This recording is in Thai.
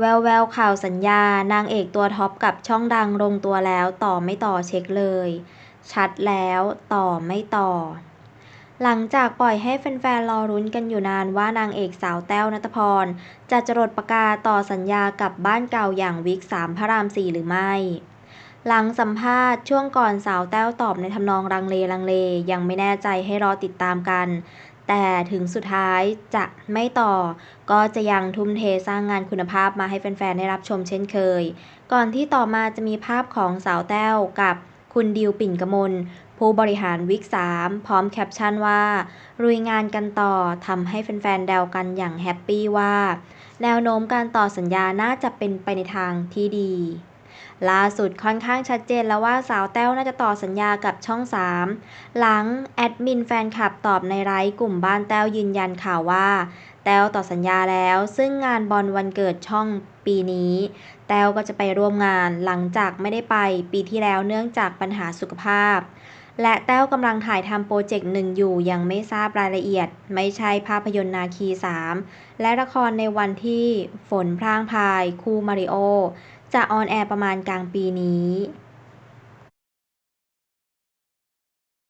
แววแววข่าวสัญญานางเอกตัวท็อปกับช่องดังลงตัวแล้วต่อไม่ต่อเช็คเลย ชัดแล้วต่อไม่ต่อ หลังจากปล่อยให้แฟนๆรอรุ้นกันอยู่นานว่านางเอกสาวแต้วนัทพร จะจรดประกาศต่อสัญญากับบ้านเก่าอย่างวิกสามพระรามสี่หรือไม่ หลังสัมภาษณ์ช่วงก่อนสาวแต้วตอบในทำนองรังเลลังเล ยังไม่แน่ใจให้รอติดตามกัน แต่ถึงสุดท้ายจะไม่ต่อ ก็จะยังทุ่มเทสร้างงานคุณภาพมาให้แฟนๆ ได้รับชมเช่นเคย ก่อนที่ต่อมาจะมีภาพของสาวแต้วกับคุณดิวปิ่นกมลผู้บริหารวิก3พร้อมแคปชั่นว่ารุยงานกันต่อทำให้แฟนๆแดวกันอย่างแฮปปี้ว่า แนวโน้มการต่อสัญญาน่าจะเป็นไปในทางที่ดี ล่าสุดค่อนข้างชัดเจนแล้วว่าสาวแต้วน่าจะต่อสัญญากับช่อง 3 หลังแอดมินแฟนคลับตอบในไลฟ์กลุ่มบ้านแต้วยืนยันข่าวว่า แต้วต่อสัญญาแล้ว ซึ่งงานบอลวันเกิดช่องปีนี้ แต้วก็จะไปร่วมงานหลังจากไม่ได้ไปปีที่แล้วเนื่องจากปัญหาสุขภาพและแต้วกำลังถ่ายทำโปรเจกต์หนึ่งอยู่ยังไม่ทราบรายละเอียด ไม่ใช่ภาพยนตร์นาคี 3 และละครในวันที่ฝนพรางพาย คู่มาริโอ จะออนแอร์ประมาณกลางปีนี้